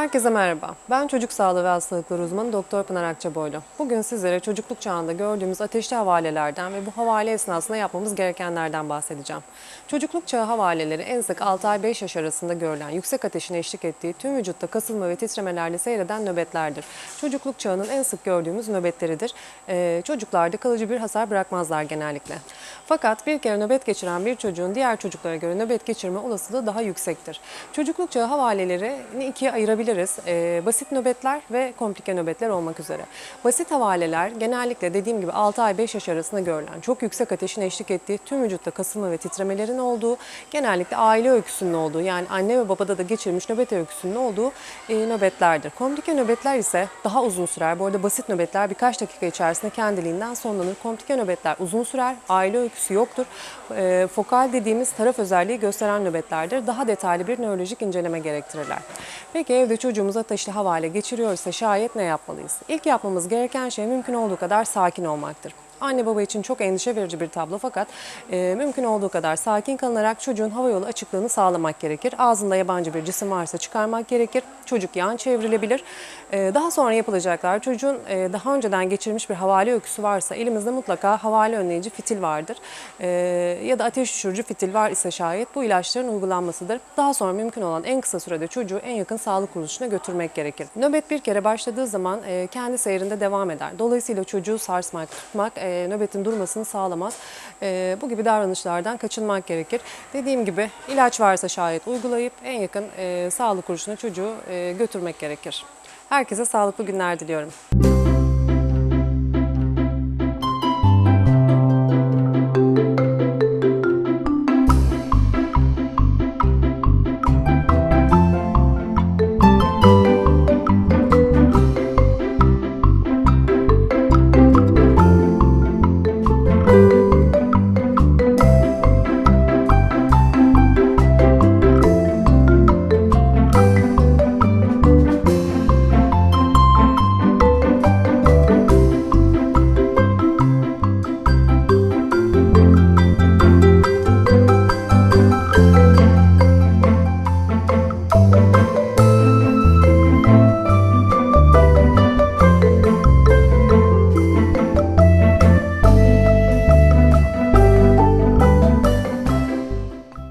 Herkese merhaba. Ben çocuk sağlığı ve hastalıkları uzmanı Doktor Pınar Akçaboylu. Bugün sizlere çocukluk çağında gördüğümüz ateşli havalelerden ve bu havale esnasında yapmamız gerekenlerden bahsedeceğim. Çocukluk çağı havaleleri en sık 6 ay 5 yaş arasında görülen yüksek ateşin eşlik ettiği tüm vücutta kasılma ve titremelerle seyreden nöbetlerdir. Çocukluk çağının en sık gördüğümüz nöbetleridir. Ee, çocuklarda kalıcı bir hasar bırakmazlar genellikle. Fakat bir kere nöbet geçiren bir çocuğun diğer çocuklara göre nöbet geçirme olasılığı daha yüksektir. Çocukluk çağı havalelerini ikiye ayırabiliriz. Ee, basit nöbetler ve komplike nöbetler olmak üzere. Basit havaleler genellikle dediğim gibi 6 ay 5 yaş arasında görülen çok yüksek ateşin eşlik ettiği tüm vücutta kasılma ve titremelerin olduğu genellikle aile öyküsünün olduğu yani anne ve babada da geçirmiş nöbet öyküsünün olduğu e, nöbetlerdir. Komplike nöbetler ise daha uzun sürer. Bu arada basit nöbetler birkaç dakika içerisinde kendiliğinden sonlanır. Komplike nöbetler uzun sürer. Aile öyküsü yoktur. E, fokal dediğimiz taraf özelliği gösteren nöbetlerdir. Daha detaylı bir nörolojik inceleme gerektirirler. Peki evde çocuğumuz ateşli havale geçiriyorsa şayet ne yapmalıyız? İlk yapmamız gereken şey mümkün olduğu kadar sakin olmaktır. Anne baba için çok endişe verici bir tablo fakat e, mümkün olduğu kadar sakin kalınarak çocuğun hava yolu açıklığını sağlamak gerekir. Ağzında yabancı bir cisim varsa çıkarmak gerekir. Çocuk yan çevrilebilir. E, daha sonra yapılacaklar çocuğun e, daha önceden geçirmiş bir havale öyküsü varsa elimizde mutlaka havale önleyici fitil vardır. E, ya da ateş düşürücü fitil var ise şayet bu ilaçların uygulanmasıdır. Daha sonra mümkün olan en kısa sürede çocuğu en yakın sağlık kuruluşuna götürmek gerekir. Nöbet bir kere başladığı zaman e, kendi seyrinde devam eder. Dolayısıyla çocuğu sarsmak, tutmak e, nöbetin durmasını sağlamaz. E, bu gibi davranışlardan kaçınmak gerekir. Dediğim gibi ilaç varsa şayet uygulayıp en yakın e, sağlık kuruluşuna çocuğu götürmek gerekir. Herkese sağlıklı günler diliyorum.